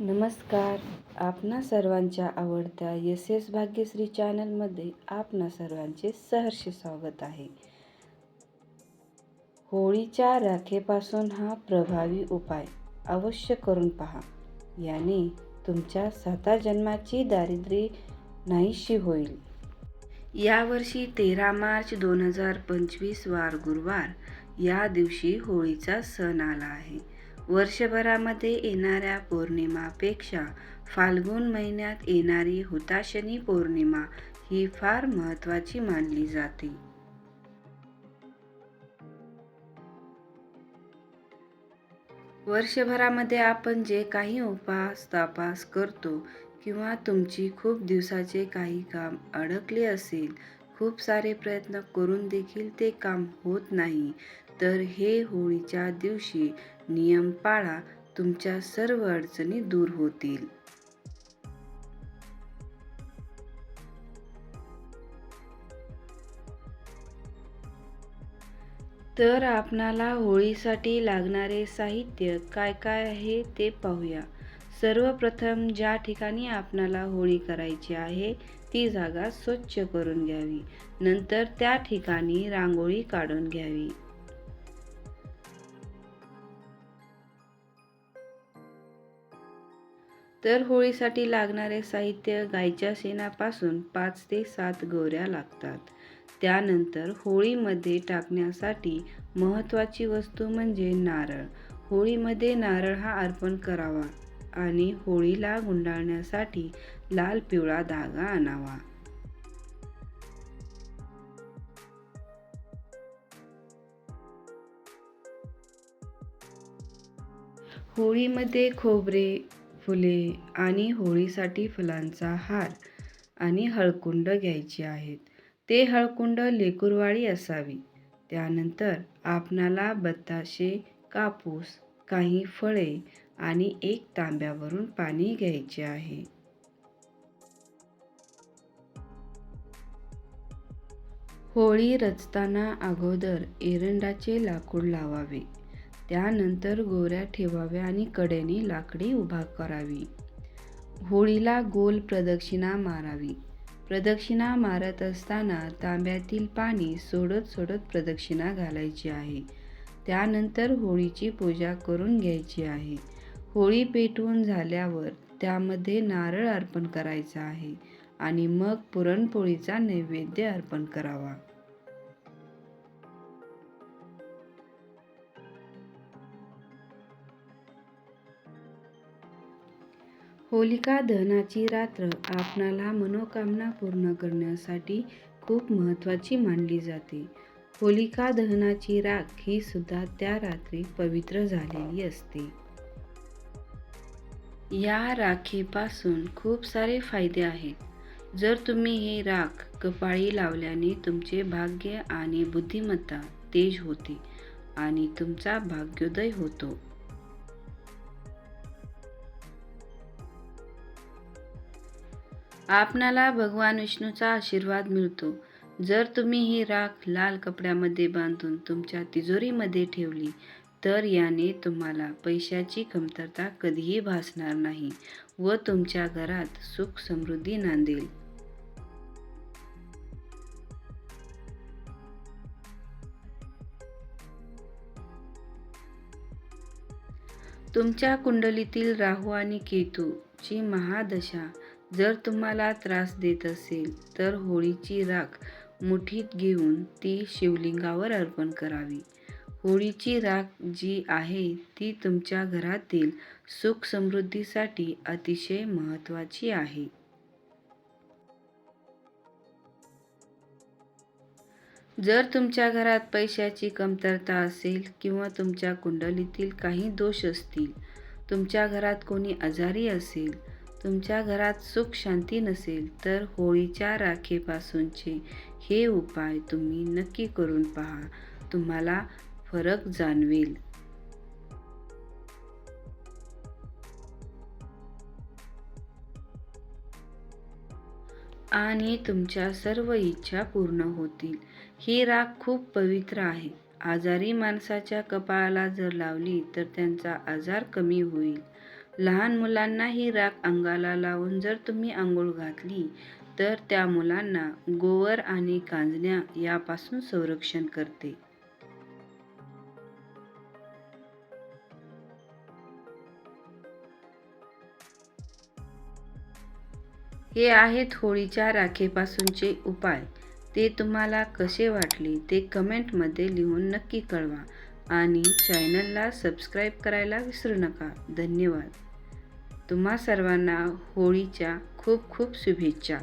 नमस्कार. आपणा सर्वांच्या आवडत्या एस एस भाग्यश्री चॅनलमध्ये आपणा सर्वांचे सहर्ष स्वागत आहे. होळीच्या राखेपासून हा प्रभावी उपाय अवश्य करून पहा. याने तुमच्या साता जन्माची दारिद्र्य नाहीशी होईल. यावर्षी तेरा मार्च दोन हजार पंचवीस वार गुरुवार या दिवशी होळीचा सण आला आहे. वर्षभरामध्ये येणाऱ्या पौर्णिमापेक्षा फाल्गुन महिन्यात येणारी हुताशनी पौर्णिमा ही फार महत्त्वाची मानली जाते. वर्षभरामध्ये आपण जे काही उपास तापास करतो किंवा तुमची खूप दिवसाचे काही काम अडकले असेल खूप सारे प्रयत्न करून देखील ते काम होत नाही. तर हे होळीच्या दिवशी नियम पाळा तुमच्या सर्व अडचणी दूर होतील. तर आपणाला होळीसाठी लागणारे साहित्य काय काय आहे ते पाहूया. सर्वप्रथम ज्या ठिकाणी आपणाला होळी करायची आहे ती जागा स्वच्छ करून घ्यावी. नंतर त्या ठिकाणी रांगोळी काढून घ्यावी. तर होळीसाठी लागणारे साहित्य गायच्या शेणापासून पाच ते सात गोऱ्या लागतात. त्यानंतर होळीमध्ये टाकण्यासाठी महत्त्वाची वस्तू म्हणजे नारळ. होळीमध्ये नारळ हा अर्पण करावा. आणि होळीला गुंडाळण्यासाठी लाल पिवळा धागा आणावा. होळीमध्ये खोबरे फुले आणि होळीसाठी फुलांचा हार आणि हळकुंड घ्यायचे आहेत. ते हळकुंड लेकुरवाळी असावी. त्यानंतर आपणाला बत्ताशे कापूस काही फळे आणि एक तांब्यावरून पाणी घ्यायचे आहे. होळी रचताना अगोदर एरंडाचे लाकूड लावावे. त्यानंतर गोऱ्या ठेवाव्या आणि कडेने लाकडी उभा करावी. होळीला गोल प्रदक्षिणा मारावी. प्रदक्षिणा मारत असताना तांब्यातील पाणी सोडत सोडत प्रदक्षिणा घालायची आहे. त्यानंतर होळीची पूजा करून घ्यायची आहे. होळी पेटवून झाल्यावर त्यामध्ये नारळ अर्पण करायचा आहे आणि मग पुरणपोळीचा नैवेद्य अर्पण करावा. होलिका दहनाची रात्र आपणाला मनोकामना पूर्ण करण्यासाठी खूप महत्त्वाची मानली जाते. होलिका दहनाची राख ही सुद्धा त्या रात्री पवित्र झालेली असते. या राखेपासून खूप सारे फायदे आहेत. जर तुम्ही ही राख कपाळी लावल्याने तुमचे भाग्य आणि बुद्धिमत्ता तेज होते आणि तुमचा भाग्योदय होतो. आपणाला भगवान विष्णूचा आशीर्वाद मिळतो. जर तुम्ही ही राख लाल कपड्यामध्ये बांधून तुमच्या तिजोरीमध्ये ठेवली तर याने तुम्हाला पैशाची कमतरता कधीही भासणार नाही व तुमच्या घरात सुख समृद्धी नांदेल. तुमच्या कुंडलीतील राहू आणि केतूची महादशा जर तुम्हाला त्रास देत असेल तर होळीची राख मुठीत घेऊन ती शिवलिंगावर अर्पण करावी. होळीची राख जी आहे ती तुमच्या घरातील सुख समृद्धीसाठी अतिशय महत्त्वाची आहे. जर तुमच्या घरात पैशाची कमतरता असेल किंवा तुमच्या कुंडलीतील काही दोष असतील तुमच्या घरात कोणी आजारी असेल तुमच्या घरात सुख शांती नसेल तर होळीच्या राखेपासूनचे हे उपाय तुम्ही नक्की करून पहा. तुम्हाला फरक जाणवेल. आणि तुमच्या सर्व इच्छा पूर्ण होतील. ही राख खूप पवित्र आहे. आजारी माणसाच्या कपाळाला जर लावली तर त्यांचा आजार कमी होईल. लहान मुलांना ही राख अंगाला लावून जर तुम्ही आंघोळ घातली तर त्या मुलांना गोवर आणि कांजण्या यापासून संरक्षण करते. हे आहेत होळीच्या राखेपासूनचे उपाय. ते तुम्हाला कसे वाटले ते कमेंटमध्ये लिहून नक्की कळवा आणि चॅनलला सबस्क्राईब करायला विसरू नका. धन्यवाद. तुम्हा सर्वांना होळीच्या खूप खूप शुभेच्छा.